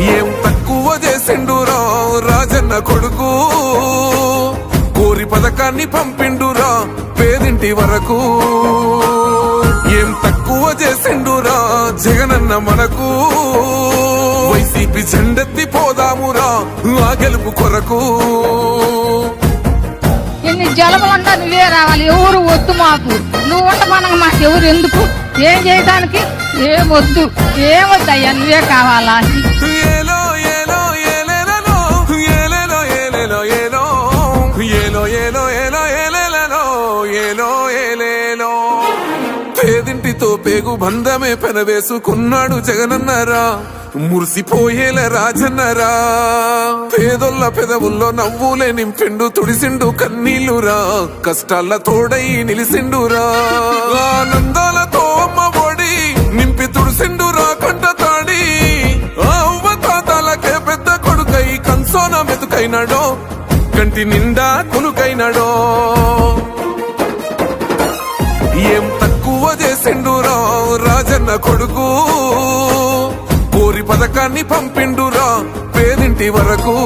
ఏం తక్కువ చేసిండురా రాజన్న కొడుకు? కోరి పథకాన్ని పంపిండురా పేదింటి వరకు. ఏం తక్కువ చేసిండురా జగనన్న మనకు? వైసీపీ జెండెత్తి పోదామురా ఆ గెలుపు కొరకు. ఎన్ని జలములంటా నువ్వే రావాలి ఎవరు వద్దు మాకు. నువ్వు ఉంట మనకు మాకు ఎవరు ఎందుకు? ఏం చేయడానికి? ఏమొద్దు? వద్దు నువ్వే కావాలా? పేదింటితో పేగు బంధమే పెనవేసుకున్నాడు జగనన్నారా. మురిసిపోయేల రాజన్నరా. పేదొల్ల పెదవుల్లో నవ్వులే నింపిండు తుడిసిండు కన్నీళ్ళురా కష్టాల తోడై నిలిసిండురా. కంసోన కంటి నిండా కునుకైనాడో. ఏం తక్కువ చేసిండురా రాజన్న కొడుకు? కోరి పథకాన్ని పంపిండురా పేదింటి వరకు.